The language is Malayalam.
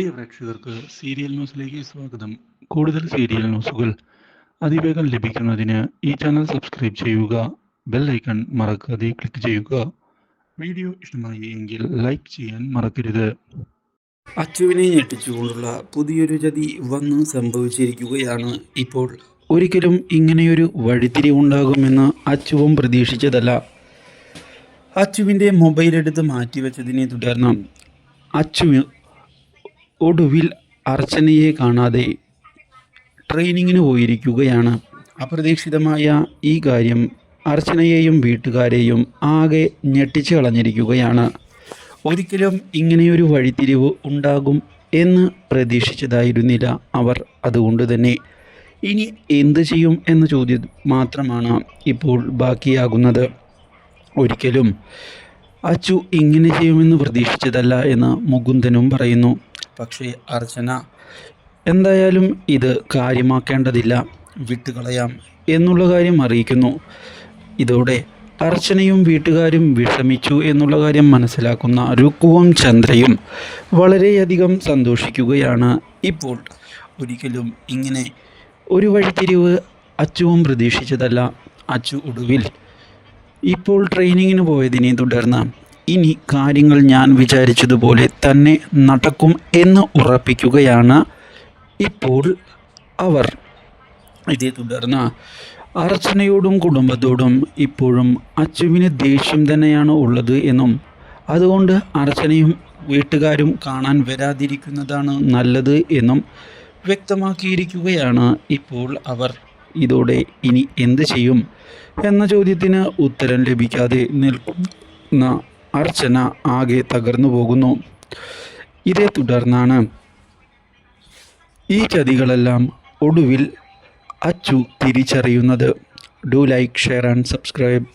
പ്രിയ പ്രേക്ഷകർക്ക് സീരിയൽ ന്യൂസിലേക്ക് സ്വാഗതം. കൂടുതൽ സീരിയൽ ന്യൂസുകൾ അതിവേഗം ലഭിക്കുന്നതിന് ഈ ചാനൽ സബ്സ്ക്രൈബ് ചെയ്യുക ബെൽ ഐക്കൺ മറക്കാതെ ക്ലിക്ക് ചെയ്യുക. വീഡിയോ ഇഷ്ടമായി എങ്കിൽ ലൈക്ക് ചെയ്യാൻ മറക്കരുത്. അച്ചുവിനെ ഞെട്ടിച്ചുകൊണ്ടുള്ള പുതിയൊരു ചതി വന്ന് സംഭവിച്ചിരിക്കുകയാണ് ഇപ്പോൾ. ഒരിക്കലും ഇങ്ങനെയൊരു വഴിത്തിരിവുണ്ടാകുമെന്ന് അച്ചുവും പ്രതീക്ഷിച്ചതല്ല. അച്ചുവിന്റെ മൊബൈൽ എടുത്ത് മാറ്റിവെച്ചതിനെ തുടർന്ന് അച്ചു ഒടുവിൽ അർച്ചനയെ കാണാതെ ട്രെയിനിങ്ങിന് പോയിരിക്കുകയാണ്. അപ്രതീക്ഷിതമായ ഈ കാര്യം അർച്ചനയെയും വീട്ടുകാരെയും ആകെ ഞെട്ടിച്ചു കളഞ്ഞിരിക്കുകയാണ്. ഒരിക്കലും ഇങ്ങനെയൊരു വഴിത്തിരിവ് ഉണ്ടാകും എന്ന് പ്രതീക്ഷിച്ചതായിരുന്നില്ല അവർ. അതുകൊണ്ട് തന്നെ ഇനി എന്ത് ചെയ്യും എന്ന ചോദ്യം മാത്രമാണ് ഇപ്പോൾ ബാക്കിയാകുന്നത്. ഒരിക്കലും അച്ചു ഇങ്ങനെ ചെയ്യുമെന്ന് പ്രതീക്ഷിച്ചതല്ല എന്ന് മുകുന്ദനും പറയുന്നു. പക്ഷേ അർച്ചന എന്തായാലും ഇത് കാര്യമാക്കേണ്ടതില്ല. വിട്ടുകളയാം എന്നുള്ള കാര്യം അറിയിക്കുന്നു. ഇതോടെ അർച്ചനയും വീട്ടുകാരും വിഷമിച്ചു എന്നുള്ള കാര്യം മനസ്സിലാക്കുന്ന രുക്കുവും ചന്ദ്രയും വളരെയധികം സന്തോഷിക്കുകയാണ്. ഇപ്പോൾ ഒരിക്കലും ഇങ്ങനെ ഒരു വഴിത്തിരിവ് അച്ചുവും പ്രതീക്ഷിച്ചതല്ല. അച്ചു ഒടുവിൽ ഇപ്പോൾ ട്രെയിനിങ്ങിന് പോയതിനെ തുടർന്ന് ഇനി കാര്യങ്ങൾ ഞാൻ വിചാരിച്ചതുപോലെ തന്നെ നടക്കും എന്ന് ഉറപ്പിക്കുകയാണ് ഇപ്പോൾ അവർ. ഇതേ തുടർന്ന് അർച്ചനയോടും കുടുംബത്തോടും ഇപ്പോഴും അച്ചുവിന് ദേഷ്യം തന്നെയാണ് ഉള്ളത് എന്നും അതുകൊണ്ട് അർച്ചനയും വീട്ടുകാരും കാണാൻ വരാതിരിക്കുന്നതാണ് നല്ലത് എന്നും വ്യക്തമാക്കിയിരിക്കുകയാണ് ഇപ്പോൾ അവർ. ഇതോടെ ഇനി എന്ത് ചെയ്യും? എന്ന ചോദ്യത്തിന് ഉത്തരം ലഭിക്കാതെ നിൽക്കുന്ന അർച്ചന ആകെ തകർന്നു പോകുന്നു. ഇതേ തുടർന്നാണ് ഈ ചതികളെല്ലാം ഒടുവിൽ അച്ചു തിരിച്ചറിയുന്നത്. Do like share and subscribe